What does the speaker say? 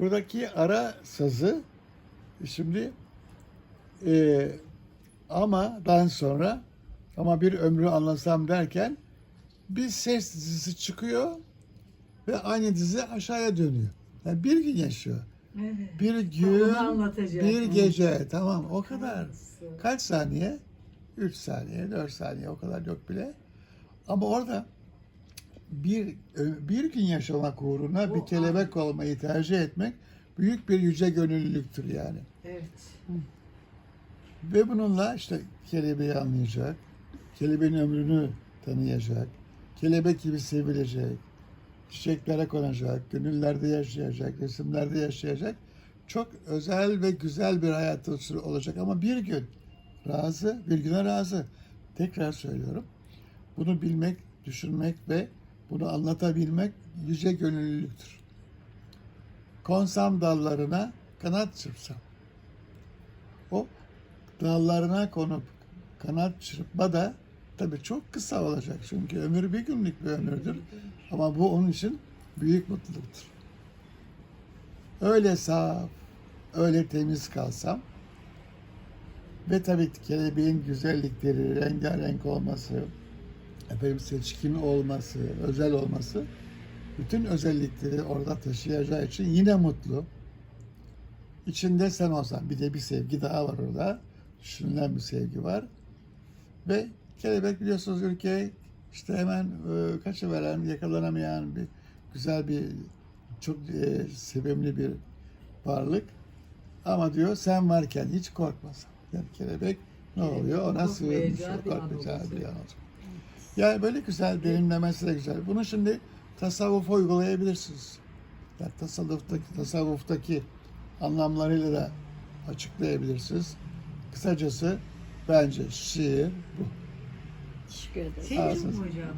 Buradaki ara sazı şimdi e, ama dan sonra ama bir ömrü anlasam derken bir ses dizisi çıkıyor ve aynı dizi aşağıya dönüyor. Yani bir gün yaşıyor. Evet. Bir gün, bir gece. Tamam o kadar. Kaç saniye? 3 saniye, 4 saniye o kadar yok bile. Ama orada bir bir gün yaşamak uğruna bir kelebek olmayı tercih etmek büyük bir yüce gönüllülüktür yani. Evet. Ve bununla işte kelebeği anlayacak, kelebeğin ömrünü tanıyacak, kelebek gibi sevilecek, çiçeklere konacak, gönüllerde yaşayacak, resimlerde yaşayacak. Çok özel ve güzel bir hayatı olacak ama bir gün razı, bir güne razı. Tekrar söylüyorum. Bunu bilmek, düşünmek ve bunu anlatabilmek yüce gönüllülüktür. Konsam dallarına kanat çırpsam. O dallarına konup kanat çırpma da tabii çok kısa olacak. Çünkü ömür bir günlük bir ömürdür. Ama bu onun için büyük mutluluktur. Öyle saf, öyle temiz kalsam ve tabii kelebeğin güzellikleri, rengarenk olması, efendim seçkin olması, özel olması bütün özellikleri orada taşıyacağı için yine mutlu. İçinde sen olsan bir de bir sevgi daha var orada. Düşünülen bir sevgi var. Ve kelebek biliyorsunuz ülke işte hemen e, kaçıveren, yakalanamayan bir güzel bir çok e, sevimli bir varlık. Ama diyor sen varken hiç korkmasın. Yani kelebek ne oluyor? Ona sığınmış, korkmayacağı bir an olacak. Yani böyle güzel, derinlemesi de güzel. Bunu şimdi tasavvufa uygulayabilirsiniz. Yani tasavvuftaki, tasavvuftaki anlamlarıyla da açıklayabilirsiniz. Kısacası bence şiir bu. Teşekkür ederim. Ağzınıza- hocam?